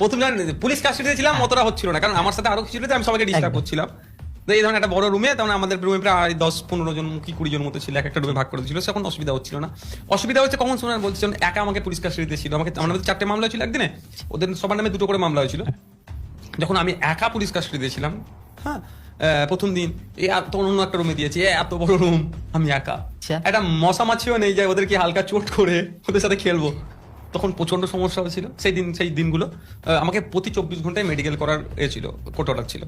প্রথম যখন পুলিশ কাস্টডিতে ছিলাম অতটা হচ্ছিল না। কারণ আমার সাথে আরও কিছু আমি সবাইকে ডিস্টার্ব করছিলাম। তো এই ধরনের একটা বড় রুমে তখন আমাদের রুমে প্রায় দশ পনেরো জন কি কুড়ি জন মতো ছিল এক একটা রুমে ভাগ করে দিয়েছিল সেখন অসুবিধা হচ্ছিল না। অসুবিধা হচ্ছে কখন শোনার বলছি একা আমাকে পুলিশ কাস্টডিতে ছিল। আমাকে আমার নামে চারটে মামলা হয়েছিল একদিনে ওদের সবার নামে দুটো করে মামলা হয়েছিল। যখন আমি একা পুলিশ কাস্টডিতে ছিলাম হ্যাঁ প্রথম দিন এই আর তখন অন্য একটা রুমে দিয়েছি এ এত বড় রুম আমি একা। আচ্ছা। একটা মশা মাছিও নেই যায় ওদেরকে হালকা চোট করে ওদের সাথে খেলব। তখন প্রচণ্ড সমস্যা হয়েছিল সেই দিন, সেই দিনগুলো আমাকে প্রতি চব্বিশ ঘন্টায় মেডিকেল করার এ ছিল অর্ডার ছিল।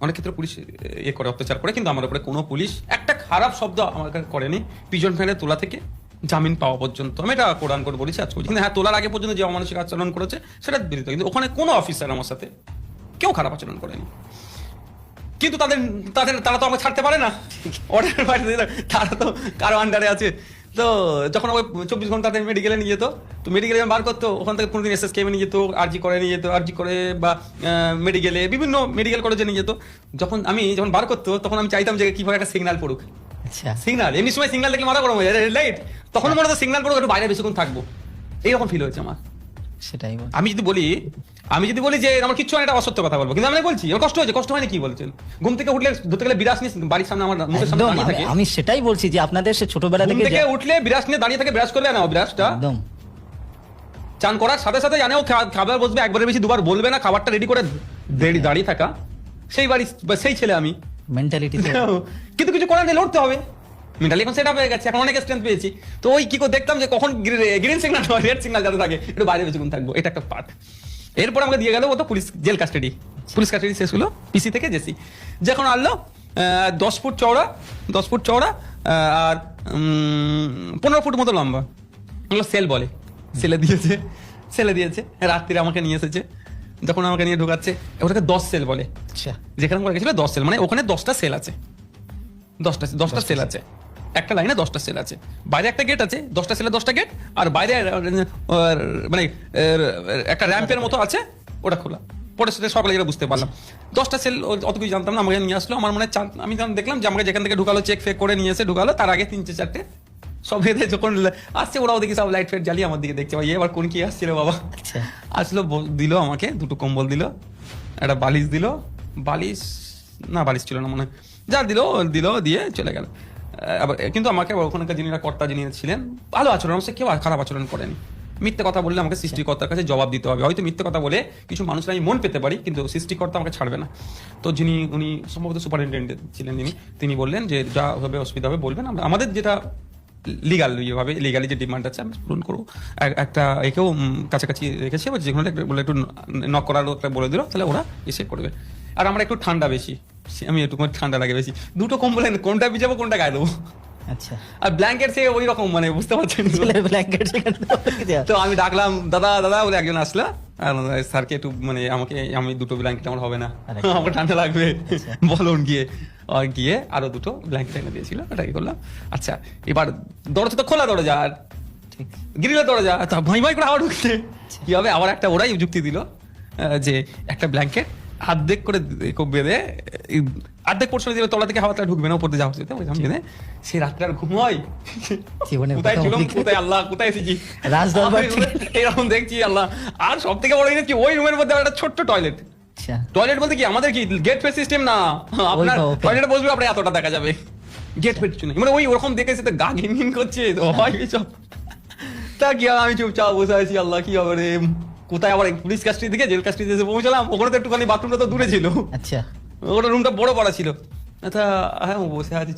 অনেক ক্ষেত্রে পুলিশ এ করে, অত্যাচার করে, কিন্তু আমার উপরে কোনো পুলিশ, একটা খারাপ শব্দ আমার কাছে করেনি। পিজন ফ্যানে তোলা থেকে জামিন পাওয়া পর্যন্ত। আমি এটা কোরআন করে বলেছি, আজ কিন্তু হ্যাঁ তোলার আগে পর্যন্ত যে অমানসিক আচরণ করেছে, সেটা বিরোধী। কিন্তু ওখানে কোনো অফিসার আমার সাথে কেউ খারাপ আচরণ করেনি। কিন্তু তাদের তাদের, তারা তো আমাকে ছাড়তে পারে না। অর্ডার বাইরে তারা তো কারও আন্ডারে আছে। তো যখন ওই চব্বিশ ঘণ্টা তাদের মেডিকেলে নিয়ে যেত তো মেডিকেলে বার করতো ওখান থেকে কোনোদিন এস এস কেমে নিয়ে যেত আরজি করে নিয়ে যেত আরজি করে বা মেডিকেলে বিভিন্ন মেডিকেল কলেজে নিয়ে যেত। যখন আমি যখন বার করতো তখন আমি চাইতাম যে কীভাবে একটা সিগনাল পড়ুক। আচ্ছা। সিগনাল এমনি সময় সিগনাল দেখলে মাথা করব হয়ে যায় লাইট তখন মনে হতো সিগনাল পড়ুক একটু বাইরে বেশিক্ষণ থাকব। এইরকম ফিল হয়েছে আমার। সেটাই আমি যদি বলি আমি যদি বলি যে আমার কিচ্ছু হয় এটা অসত্য কথা বলব। কিন্তু আমি বলছি আমার কষ্ট হয়েছে কষ্ট হয়নি কি বলছেন ঘুম থেকে উঠলে ধরতে গেলে বিরাস নিয়ে বাড়ির সামনে আমার মুখের সামনে দাঁড়িয়ে থাকে। আমি সেটাই বলছি যে আপনাদের সে ছোটবেলা থেকে থেকে উঠলে বিরাস নিয়ে দাঁড়িয়ে থাকে বিরাস করবে না বিরাসটা একদম। চান করার সাথে সাথে জানে ও খাবার বসবে একবারের বেশি দুবার বলবে না খাবারটা রেডি করে দেরি- দাঁড়িয়ে থাকা। সেই বাড়ি সেই ছেলে আমি। মেন্টালিটি কিন্তু কিছু করার নেই লড়তে হবে। মেন্টালি এখন সেটা হয়ে গেছে এখন অনেক স্ট্রেংথ পেয়েছি। তো ওই কি করে দেখতাম যে কখন গ্রিন সিগন্যাল রেড সিগন্যাল যাতে থাকে একটু বাইরে বেশিক্ষণ থাকব এটা একটা পার্ট এরপর আমাকে দিয়ে গেল ও তো police jail custody police custody শেষ হলো পিসি থেকে জেসি যখন আনলো দশ ফুট চওড়া দশ ফুট চওড়া আর পনেরো ফুট মতো লম্বা। ওগুলো সেল বলে। সেলে দিয়েছে সেলে দিয়েছে রাত্রিরে আমাকে নিয়ে এসেছে। যখন আমাকে নিয়ে ঢোকাচ্ছে ওটাকে দশ সেল বলে। আচ্ছা। যেখানে গেছিল দশ সেল মানে ওখানে দশটা সেল আছে। দশটা দশটা সেল আছে। একটা লাইনে দশটা সেল আছে। বাইরে একটা গেট আছে দশটা সেলে দশটা গেট আর বাইরে মানে একটা র্যাম্পের মতো আছে ওটা খোলা। পরে সেটা সকালে যেটা বুঝতে পারলাম। দশটা সেল অত কিছু জানতাম না আমাকে নিয়ে আসলো। আমার মনে চার- আমি যখন দেখলাম যে আমাকে যেখান থেকে ঢুকালো চেক ফেক করে নিয়ে এসে ঢুকালো তার আগে তিনটে চারটে সব এতে যখন আসছে ওরাও দেখি সব লাইট ফাইট জ্বালিয়ে আমার দিকে দেখছে। ভাই এবার কোন কি আসছিল বাবা? আচ্ছা। আসলো দিল আমাকে দুটো কম্বল দিল একটা বালিশ দিল। বালিশ না বালিশ ছিল না মনে হয়। যা দিল দিল দিয়ে চলে গেল। আবার কিন্তু আমাকে ওখানকার যিনি কর্তা যিনি ছিলেন, ভালো আচরণ সাথে কেউ খারাপ আচরণ করেনি। মিথ্যে কথা বললে আমাকে সৃষ্টিকর্তার কাছে জবাব দিতে হবে। হয়তো মিথ্যে কথা বলে কিছু মানুষরা আমি মন পেতে পারি, কিন্তু সৃষ্টিকর্তা আমাকে ছাড়বে না। তো যিনি, উনি সম্ভবত সুপারিনটেন্ডেন্ট ছিলেন যিনি, তিনি বললেন যে যা হবে, অসুবিধা হবে, বলবেন আমরা। আমাদের যেটা লিগাল ইয়েভাবে লিগালি যে ডিমান্ড আছে আমি পূরণ করব। একটা একেও কাছাকাছি রেখেছি এবার যে কোনো একটা নক করার একটা বলে দিল, তাহলে ওরা এসে করবে। আর আমরা একটু ঠান্ডা বেশি। আমি একটু ঠান্ডা লাগে বেশি। দুটো কম্বল এনে কোনটা বিজাবো কোনটা গায়ে দেবো? আচ্ছা। আর ব্ল্যাঙ্কেট সে ওই রকম মানে বুঝতে পারছেন ব্ল্যাঙ্কেট। তো আমি ডাকলাম দাদা দাদা বলে একজন আসলো। আর স্যারকে একটু মানে আমাকে আমি দুটো ব্ল্যাঙ্কেট আমার হবে না। আমার ঠান্ডা লাগবে। বলুন গিয়ে। আর গিয়ে আরও দুটো ব্ল্যাঙ্কেট এনে দিয়েছিল ওটা কি করলাম? আচ্ছা এবার দরজা তো খোলা দরজা আর গ্রিলের দরজা তা ভাই ভাই করে আবার ঢুকছে কি হবে? আবার একটা ওরাই যুক্তি দিল যে একটা ব্ল্যাঙ্কেট অর্ধেক করে বেঁধে পোর্শনে দিলে তলা থেকে হাওয়াটা ঢুকবে না উপর দিয়ে যাওয়া বেঁধে সেই রাত্রে আর ঘুম হয়। জীবনে কোথায় ছিলাম কোথায় আল্লাহ কোথায় এসেছি? রাজদরবার এরকম দেখছি আল্লাহ। আর সব থেকে বড় জিনিস কি ওই রুমের মধ্যে একটা ছোট্ট টয়লেট আচ্ছা। টয়লেট বলতে কি আমাদের কি গেট ফে সিস্টেম না আপনার। টয়লেটে বসবে আপনার এতটা দেখা যাবে। গেট ফে কিছু নেই। মানে ওই ওরকম দেখে সেটা গা ঘিন ঘিন করছে হয় এসব তা কি আমি চুপচাপ বসে আছি আল্লাহ কি হবে রে? কোথায় আবার পুলিশ কাস্ট্রি থেকে জেল কাস্ট্রি এসে পৌঁছলাম। ওখানে তো একটুখানি বাথরুমটা তো দূরে ছিল। আচ্ছা। ওটা রুমটা বড় বড় ছিল। আচ্ছা হ্যাঁ বসে আছি।